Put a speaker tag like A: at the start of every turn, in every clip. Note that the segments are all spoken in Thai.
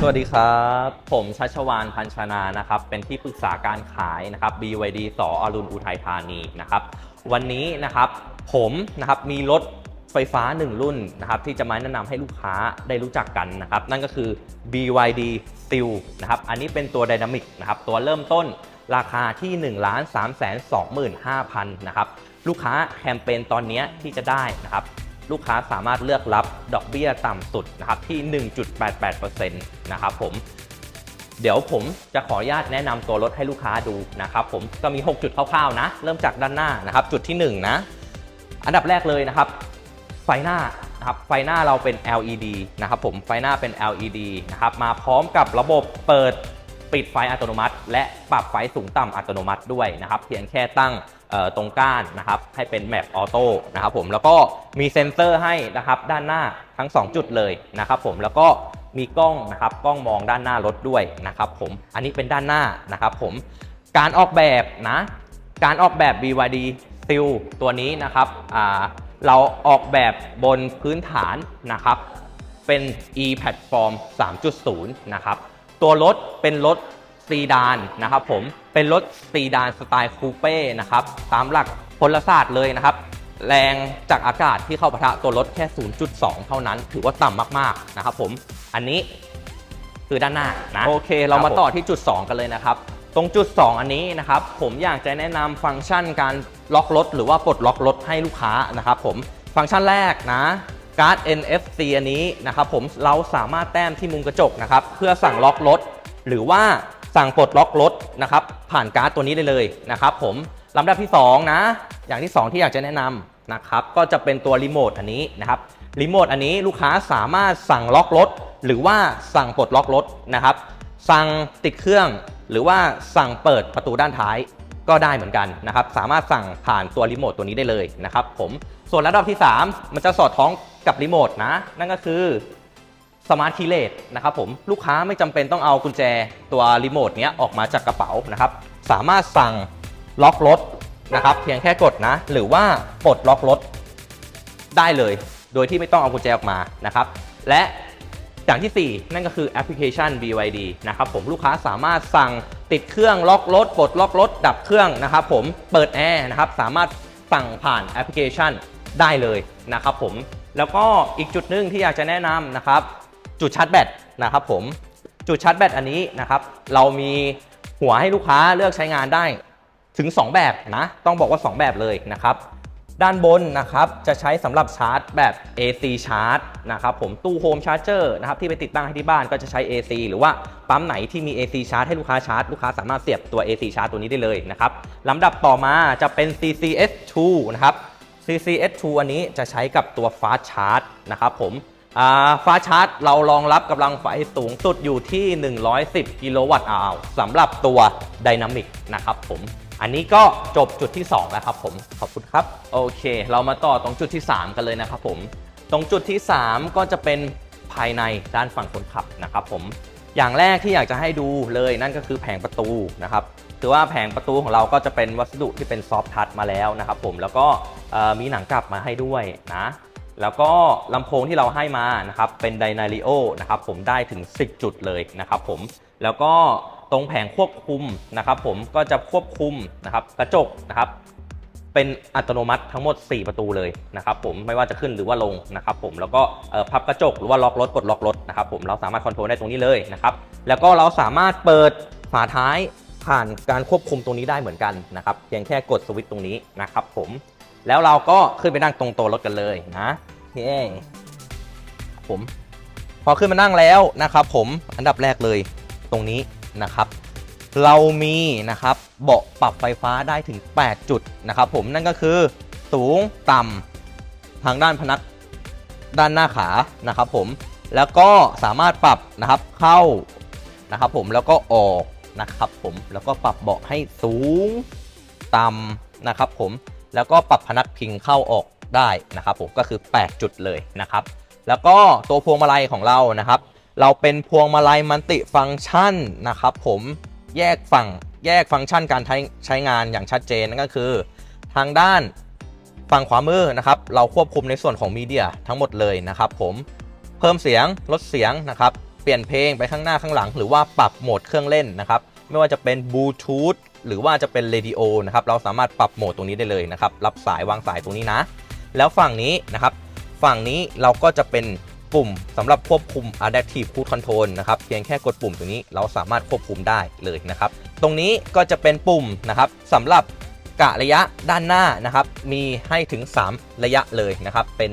A: สวัสดีครับ ผมชัชวานพันชนานะครับ เป็นที่ปรึกษาการขายนะครับ BYD สออรุณอุทัยธานีนะครับ วันนี้นะครับผมนะครับมีรถไฟฟ้า 1 รุ่นนะครับที่จะมาแนะนำให้ลูกค้าได้รู้จักกันนะครับ นั่นก็คือ BYD Steel นะครับ อันนี้เป็นตัว Dynamic นะครับ ตัวเริ่มต้นราคาที่ 1 3 2 5 0 0 0 นะครับ ลูกค้าแคมเปญตอนนี้ที่จะได้นะครับ ลูกค้าสามารถเลือกรับดอกเบี้ยต่ำสุดนะครับที่ 1.88%นะครับผมเดี๋ยวผมจะขออนุญาตแนะนำตัวรถให้ลูกค้าดูนะครับผมก็มี 6 จุดคร่าวๆนะ เริ่มจากด้านหน้านะครับ จุดที่ 1 นะ อันดับแรกเลยนะครับ ไฟหน้านะครับไฟหน้าเราเป็น LED นะครับผมไฟหน้าเป็น LED นะครับมาพร้อมกับระบบเปิด ปิดไฟอัตโนมัติ และปรับไฟสูงต่ำอัตโนมัติด้วยนะครับ เพียงแค่ตั้งตรงก้านนะครับให้เป็นแมปออโต้นะครับผมแล้วก็มีเซ็นเซอร์ให้นะครับด้านหน้าทั้ง 2 จุดเลยนะครับผมแล้วก็มีกล้องนะครับกล้องมองด้านหน้ารถด้วยนะครับผมอันนี้เป็นด้านหน้านะครับผมการออกแบบนะการออกแบบ BYD Steel ตัวนี้นะครับเราออกแบบบนพื้นฐานนะครับเป็น e platform 3.0 นะครับ ตัวรถเป็นรถซีดานนะครับผมเป็นรถซีดานสไตล์คูเป้นะครับตามหลักพลศาสตร์เลยนะครับ แรงจากอากาศที่เข้าปะทะตัวรถแค่ 0.2 เท่านั้น ถือว่าต่ำมากๆนะครับผมอันนี้คือด้านหน้านะโอเค เรามาต่อที่จุด 2 กันเลยนะครับ ตรงจุด 2 อันนี้นะครับ ผมอยากจะแนะนำฟังก์ชันการล็อกรถหรือว่าปลดล็อกรถให้ลูกค้านะครับผมฟังก์ชันแรกนะ การ์ด NFC อันนี้นะครับผมเราสามารถแต้มที่มุมกระจกนะครับเพื่อสั่งล็อกรถ หรือว่าสั่งปลดล็อกรถนะครับผ่านการ์ดตัวนี้ได้เลยนะครับผมลำดับที่2นะอย่างที่ 2 ที่อยากจะแนะนำนะครับก็จะเป็นตัวรีโมทอันนี้นะครับรีโมทอันนี้ลูกค้าสามารถสั่งล็อกรถ หรือว่าสั่งปลดล็อกรถนะครับสั่งติดเครื่อง หรือว่าสั่งเปิดประตูด้านท้ายก็ได้เหมือนกันนะครับสามารถสั่งผ่านตัวรีโมทตัวนี้ได้เลยนะครับผมส่วนระดับที่ 3 มันจะสอดคล้อง กับรีโมทนะ นั่นก็คือสมาร์ทคีย์เลสนะครับผมลูกค้าไม่จำเป็นต้องเอากุญแจตัวรีโมทเนี้ยออกมาจากกระเป๋านะครับ สามารถสั่งล็อกรถนะครับ เพียงแค่กดนะ หรือว่าปลดล็อกรถได้เลย โดยที่ไม่ต้องเอากุญแจออกมานะครับ และอย่างที่ 4 นั่นก็คือแอปพลิเคชัน BYD นะครับผมลูกค้าสามารถสั่งติดเครื่องล็อกรถปลดล็อกรถ ดับเครื่องนะครับผมเปิดแอร์นะครับสามารถสั่งผ่านแอปพลิเคชันได้เลยนะครับผม แล้วก็อีกจุดหนึ่งที่อยากจะแนะนำนะครับ จุดชาร์จแบตนะครับผมจุดชาร์จแบตอันนี้นะครับ เรามีหัวให้ลูกค้าเลือกใช้งานได้ถึง 2 แบบนะ ต้องบอกว่า 2 แบบเลยนะครับ ด้านบนนะครับจะใช้สำหรับชาร์จแบบ AC ชาร์จนะครับผมตู้โฮมชาร์จเจอร์นะครับที่ไปติดตั้งให้ที่บ้านก็จะใช้ AC หรือว่าปั๊มไหนที่มี AC ชาร์จให้ลูกค้าชาร์จลูกค้าสามารถเสียบตัว AC ชาร์จตัวนี้ได้เลยนะครับลำดับต่อมาจะเป็น CCS2 นะครับ CCS2 อันนี้จะใช้กับตัว Fast Charge นะครับผมฟ้าชาร์จเรารองรับกำลังไฟสูงสุดอยู่ที่ 110 กิโลวัตต์อาวสำหรับตัว Dynamic นะครับผมอันนี้ก็จบจุดที่ 2 แล้วครับผม ขอบคุณครับ โอเค เรามาต่อตรงจุดที่ 3 กันเลยนะครับผม ตรงจุดที่ 3 ก็จะเป็นภายในด้านฝั่งคนขับนะครับผม อย่างแรกที่อยากจะให้ดูเลยนั่นก็คือแผงประตูนะครับ คือว่าแผงประตูของเราก็จะเป็นวัสดุที่เป็นซอฟทัชมาแล้วนะครับผมแล้วก็มีหนังกลับมาให้ด้วยนะแล้วก็ลำโพงที่เราให้มานะครับเป็นไดนาริโอนะครับผมได้ถึง 10 จุดเลยนะครับผมแล้วก็ตรงแผงควบคุมนะครับผมก็จะควบคุมนะครับกระจกนะครับเป็นอัตโนมัติทั้งหมด 4 ประตูเลยนะครับผมไม่ว่าจะขึ้นหรือว่าลงนะครับผมแล้วก็พับกระจกหรือว่าล็อกรถกดล็อกรถนะครับผมเราสามารถคอนโทรลได้ตรงนี้เลยนะครับแล้วก็เราสามารถเปิดฝาท้าย ผ่านการควบคุมตรงนี้ได้เหมือนกันนะครับเพียงแค่กดสวิตช์ตรงนี้นะครับผมแล้วเราก็ขึ้นไปนั่งตรงตัวรถกันเลยนะเย้ผมพอขึ้นมานั่งแล้วนะครับ ผมอันดับแรกเลยตรงนี้นะครับ เรามีนะครับเบาะปรับไฟฟ้าได้ถึง 8 จุดนะครับ ผมนั่นก็คือสูงต่ำทางด้านพนักด้านหน้าขานะครับ ผมแล้วก็สามารถปรับนะครับเข้านะครับ ผมแล้วก็ออก นะครับผมแล้วก็ปรับเบาะให้สูงต่ำนะครับผมแล้วก็ปรับพนักพิงเข้าออกได้นะครับผมก็คือ 8 จุดเลยนะครับ แล้วก็ตัวพวงมาลัยของเรานะครับ เราเป็นพวงมาลัยมัลติฟังก์ชันนะครับ ผมแยกฝั่งแยกฟังก์ชันการใช้ใช้งานอย่างชัดเจนนั่นก็คือ ทางด้านฝั่งขวามือนะครับ เราควบคุมในส่วนของมีเดียทั้งหมดเลยนะครับ ผมเพิ่มเสียงลดเสียงนะครับ ปปลี่ยนเพลงไปข้างหน้าข้างหลัง หรือว่าปรับโหมดเครื่องเล่นนะครับ ไม่ว่าจะเป็นบลูทูธหรือว่าจะเป็นเรดิโอนะครับ เราสามารถปรับโหมดตรงนี้ได้เลยนะครับ รับสายวางสายตรงนี้นะ แล้วฝั่งนี้นะครับ ฝั่งนี้เราก็จะเป็นปุ่มสำหรับควบคุม Adaptive Cruise Control นะครับ เพียงแค่กดปุ่มตรงนี้เราสามารถควบคุมได้เลยนะครับ ตรงนี้ก็จะเป็นปุ่มนะครับสำหรับกะระยะด้านหน้านะครับ มีให้ถึง 3 ระยะเลยนะครับ เป็น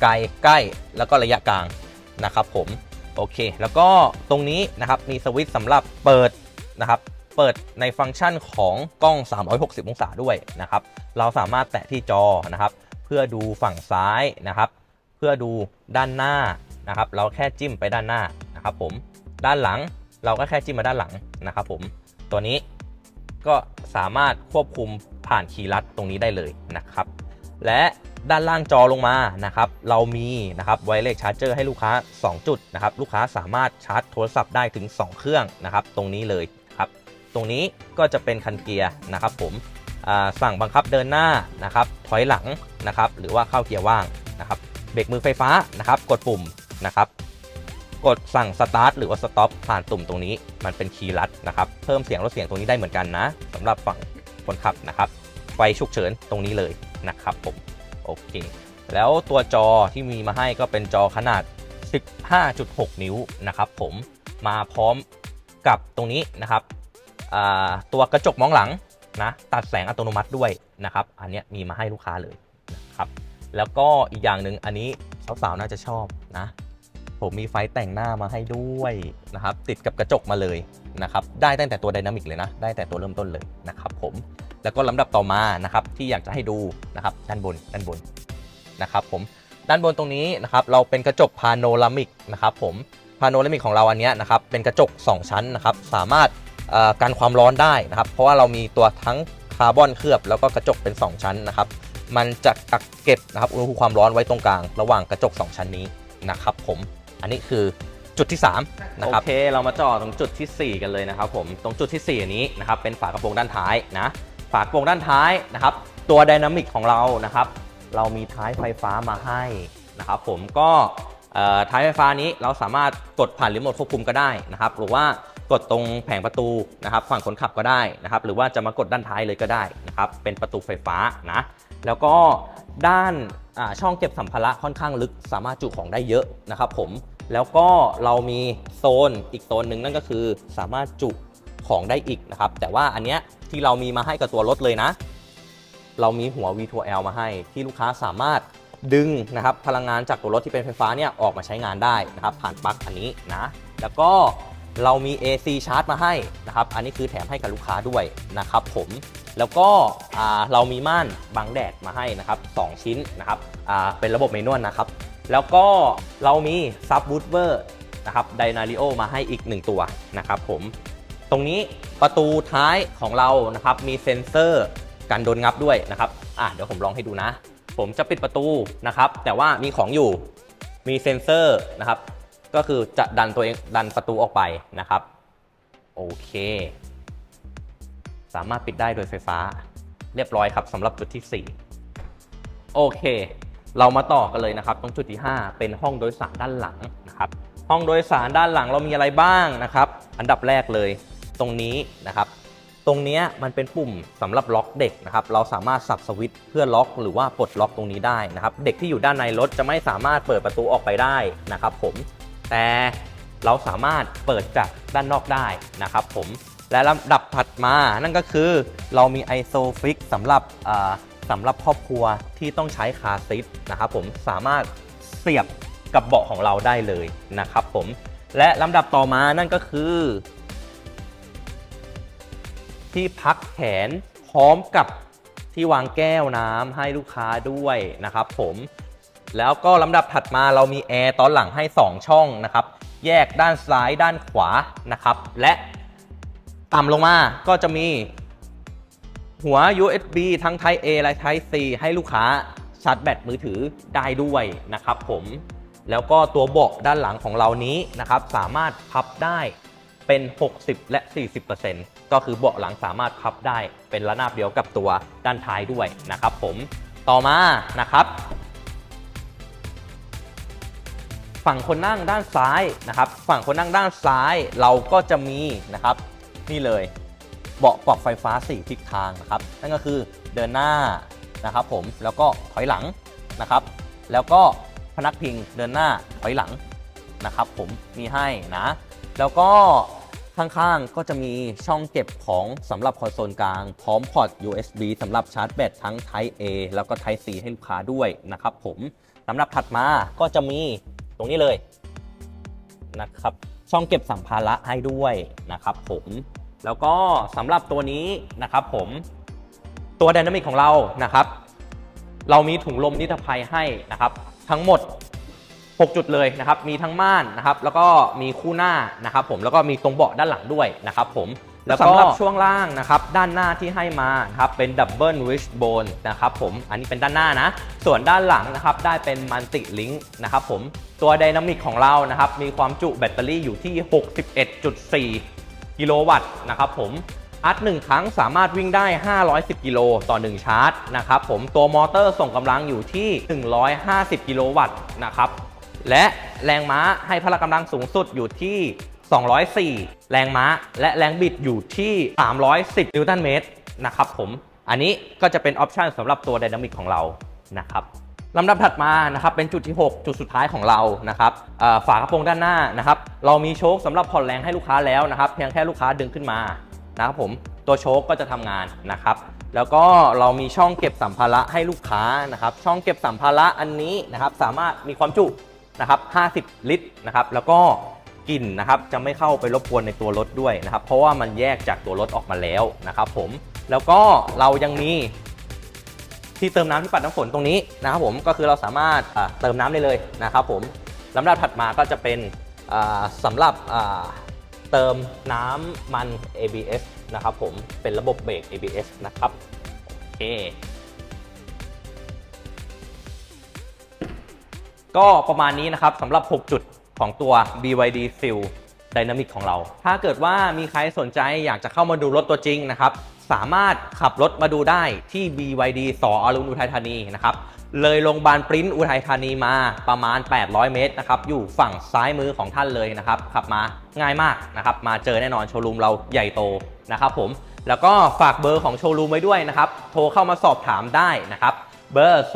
A: ไกลใกล้แล้วก็ระยะกลางนะครับผม โอเค แล้วก็ตรงนี้นะครับมีสวิตช์สำหรับเปิดนะครับเปิดในฟังก์ชันของกล้อง 360 องศาด้วยนะครับ เราสามารถแตะที่จอนะครับ เพื่อดูฝั่งซ้ายนะครับ เพื่อดูด้านหน้านะครับ เราแค่จิ้มไปด้านหน้านะครับผม ด้านหลังเราก็แค่จิ้มมาด้านหลังนะครับผม ตัวนี้ก็สามารถควบคุมผ่านคีย์ลัดตรงนี้ได้เลยนะครับ และ ด้านล่างจอลงมานะครับเรามีนะครับไวเลสชาร์จเจอร์ให้ลูกค้า 2 จุดนะครับลูกค้าสามารถชาร์จโทรศัพท์ได้ถึง 2 เครื่องนะครับตรงนี้เลยครับตรงนี้ก็จะเป็นคันเกียร์นะครับผมสั่งบังคับเดินหน้านะครับถอยหลังนะครับหรือว่าเข้าเกียร์ว่างนะครับเบรกมือไฟฟ้านะครับกดปุ่มนะครับกดสั่งสตาร์ทหรือว่าสต็อปผ่านตุ่มตรงนี้มันเป็นคีย์ลัดนะครับเพิ่มเสียงลดเสียงตรงนี้ได้เหมือนกันนะสำหรับฝั่งคนขับนะครับไฟฉุกเฉินตรงนี้เลยนะครับผม โอเค แล้วตัวจอที่มีมาให้ก็เป็นจอขนาด 15.6 นิ้วนะครับผมมาพร้อมกับตรงนี้นะครับตัวกระจกมองหลังนะตัดแสงอัตโนมัติด้วยนะครับ อันนี้มีมาให้ลูกค้าเลยนะครับแล้วก็อีกอย่างหนึ่งอันนี้สาวๆน่าจะชอบนะ ผมมีไฟแต่งหน้ามาให้ด้วยนะครับ ติดกับกระจกมาเลยนะครับ ได้ตั้งแต่ตัวไดนามิกเลยนะ ได้แต่ตัวเริ่มต้นเลยนะครับผม แล้วก็ลำดับต่อมานะครับที่อยากจะให้ดูนะครับด้านบนด้านบนนะครับผมด้านบนตรงนี้นะครับเราเป็นกระจกพาโนรามิกนะครับผมพาโนรามิกของเราอันนี้นะครับเป็นกระจก 2 ชั้นนะครับสามารถกันความร้อนได้นะครับ เพราะว่าเรามีตัวทั้งคาร์บอนเคลือบแล้วก็กระจกเป็น 2 ชั้นนะครับ มันจะกักเก็บนะครับอุณหภูมิความร้อนไว้ตรงกลาง ระหว่างกระจก 2 ชั้นนี้นะครับผมอันนี้คือจุดที่3นะครับโอเค เรามาจ่อตรงจุดที่ 4 กันเลยนะครับผมตรงจุดที่4อันนี้นะครับเป็นฝากระโปรงด้านท้ายนะ ฝากระโปรงด้านท้ายนะครับ ตัวไดนามิกของเรานะครับ เรามีท้ายไฟฟ้ามาให้นะครับ ผมก็ท้ายไฟฟ้านี้เราสามารถกดผ่านรีโมทควบคุมก็ได้นะครับ หรือว่ากดตรงแผงประตูนะครับ ฝั่งคนขับก็ได้นะครับ หรือว่าจะมากดด้านท้ายเลยก็ได้นะครับ เป็นประตูไฟฟ้านะ แล้วก็ด้านช่องเก็บสัมภาระค่อนข้างลึก สามารถจุของได้เยอะนะครับ ผม แล้วก็เรามีโซนอีกโซนหนึ่งนั่นก็คือสามารถจุ ของได้อีกนะครับ แต่ว่าอันเนี้ยที่เรามีมาให้กับตัวรถเลยนะ เรามีหัว V2L มาให้ที่ลูกค้าสามารถดึงนะครับพลังงานจากตัวรถที่เป็นไฟฟ้าเนี่ยออกมาใช้งานได้นะครับผ่านปลั๊กอันนี้นะ แล้วก็เรามี AC ชาร์จมาให้นะครับ อันนี้คือแถมให้กับลูกค้าด้วยนะครับผมแล้วก็เรามีม่านบังแดดมาให้นะครับ 2 ชิ้นนะครับเป็นระบบเมนวลนะครับ แล้วก็เรามีซับวูดเวอร์นะครับไดนาริโอมาให้อีก 1 ตัวนะครับผม รงนี้ประตูท้ายของเรานะครับมีเซ็นเซอร์กันโดนงับด้วยนะครับอะเดี๋ยวผมลองให้ดูนะ ผมจะปิดประตูนะครับ แต่ว่ามีของอยู่มีเซ็นเซอร์นะครับ ก็คือจะดันตัวเองดันประตูออกไปนะครับโอเค สามารถปิดได้โดยไฟฟ้าเรียบร้อยครับสำหรับจุดที่ 4 โอเค เรามาต่อกันเลยนะครับ ตรงจุดที่ 5 เป็นห้องโดยสารด้านหลังนะครับ ห้องโดยสารด้านหลังเรามีอะไรบ้างนะครับ อันดับแรกเลย ตรงนี้นะครับ ตรงนี้มันเป็นปุ่มสำหรับล็อกเด็กนะครับ เราสามารถสับสวิตช์เพื่อล็อก หรือว่าปลดล็อกตรงนี้ได้นะครับ เด็กที่อยู่ด้านในรถจะไม่สามารถเปิดประตูออกไปได้นะครับ ผม แต่เราสามารถเปิดจากด้านนอกได้นะครับผม และลำดับถัดมา นั่นก็คือเรามี ISOFIX สำหรับอ่าสำหรับครอบครัวที่ต้องใช้คาซีทนะครับผม สามารถเสียบกับเบาะของเราได้เลยนะครับผม และลำดับต่อมานั่นก็คือ ที่พักแขนพร้อมกับที่วางแก้วน้ำให้ลูกค้าด้วยนะครับผมแล้วก็ลำดับถัดมาเรามีแอร์ตอนหลังให้ 2 ช่องนะครับ แยกด้านซ้ายด้านขวานะครับ และต่ำลงมาก็จะมีหัว USB ทั้ง Type A และ Type C ให้ลูกค้าชาร์จแบตมือถือได้ด้วยนะครับผม แล้วก็ตัวเบาะด้านหลังของเรานี้นะครับ สามารถพับได้ เป็น 60 และ 40%ก็คือเบาะหลังสามารถพับได้เป็นระนาบเดียวกับตัวด้านท้ายด้วยนะครับผมต่อมานะครับ ฝั่งคนนั่งด้านซ้ายนะครับ ฝั่งคนนั่งด้านซ้ายเราก็จะมีนะครับ นี่เลยเบาะปรับไฟฟ้า 4 ทิศทางนะครับ นั่นก็คือเดินหน้านะครับผมแล้วก็ถอยหลังนะครับ แล้วก็พนักพิงเดินหน้าถอยหลังนะครับ ผมมีให้นะ แล้วก็ข้างๆ ก็จะมีช่องเก็บของสำหรับคอนโซลกลาง พร้อมพอร์ต USB สำหรับชาร์จแบตทั้ง Type A แล้วก็ Type C ให้ลูกค้าด้วยนะครับผมสำหรับถัดมาก็จะมีตรงนี้เลยนะครับช่องเก็บสัมภาระให้ด้วยนะครับผมแล้วก็สำหรับตัวนี้นะครับผมตัว d y นามิกของเรานะครับ เรามีถุงลมนิรภัยให้นะครับ ทั้งหมด 6 จุดเลยนะครับ มีทั้งม่านนะครับ แล้วก็มีคู่หน้านะครับผม แล้วก็มีตรงเบาะด้านหลังด้วยนะครับผม แล้วสำหรับช่วงล่างนะครับ ด้านหน้าที่ให้มาครับ เป็นดับเบิลวิชโบนนะครับผม อันนี้เป็นด้านหน้านะ ส่วนด้านหลังนะครับ ได้เป็นมัลติลิงก์นะครับผม ตัวไดนามิกของเรานะครับ มีความจุแบตเตอรี่อยู่ที่ 61.4 กิโลวัตต์นะครับผมอัด1ครั้งสามารถวิ่งได้ 510 กิโลต่อ 1 ชาร์จนะครับผม ตัวมอเตอร์ส่งกำลังอยู่ที่ 150 กิโลวัตต์นะครับ และแรงม้าให้พละกำลังสูงสุดอยู่ที่ 204 แรงม้า และแรงบิดอยู่ที่ 310 นิวตันเมตรนะครับผม อันนี้ก็จะเป็นออปชันสำหรับตัวไดนามิกของเรานะครับลำดับถัดมานะครับเป็นจุดที่ 6 จุดสุดท้ายของเรานะครับฝากระโปรงด้านหน้านะครับเรามีโชคสำหรับผ่อนแรงให้ลูกค้าแล้วนะครับเพียงแค่ลูกค้าดึงขึ้นมานะครับผมตัวโชคก็จะทำงานนะครับแล้วก็เรามีช่องเก็บสัมภาระให้ลูกค้านะครับช่องเก็บสัมภาระอันนี้นะครับสามารถมีความจุ นะครับ50 ลิตรนะครับแล้วก็กลิ่นนะครับจะไม่เข้าไปรบกวนในตัวรถด้วยนะครับ เพราะว่ามันแยกจากตัวรถออกมาแล้วนะครับผมแล้วก็เรายังมีที่เติมน้ำที่ปัดน้ำฝนตรงนี้นะครับผมก็คือเราสามารถเติมน้ำได้เลยนะครับผมลำดับถัดมาก็จะเป็นอ่าสำหรับเติมน้ำมัน ABS นะครับผมเป็นระบบเบรก ABS นะครับโอเค ก็ประมาณนี้นะครับสำหรับ 6 จุดของตัว BYD Seal Dynamic ของเรา ถ้าเกิดว่ามีใครสนใจอยากจะเข้ามาดูรถตัวจริงนะครับ สามารถขับรถมาดูได้ที่ BYD สออรุณอุทัยธานีนะครับเลยโรงพยาบาลปริ้นอุทัยธานีมาประมาณ 800 เมตรนะครับ อยู่ฝั่งซ้ายมือของท่านเลยนะครับ ขับมาง่ายมากนะครับ มาเจอแน่นอนโชว์รูมเราใหญ่โตนะครับผม แล้วก็ฝากเบอร์ของโชว์รูมไว้ด้วยนะครับ โทรเข้ามาสอบถามได้นะครับ เบอร์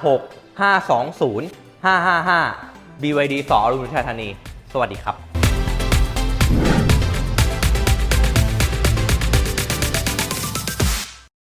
A: 056 520 555 BYD สอรุณชัยธานี สวัสดีครับ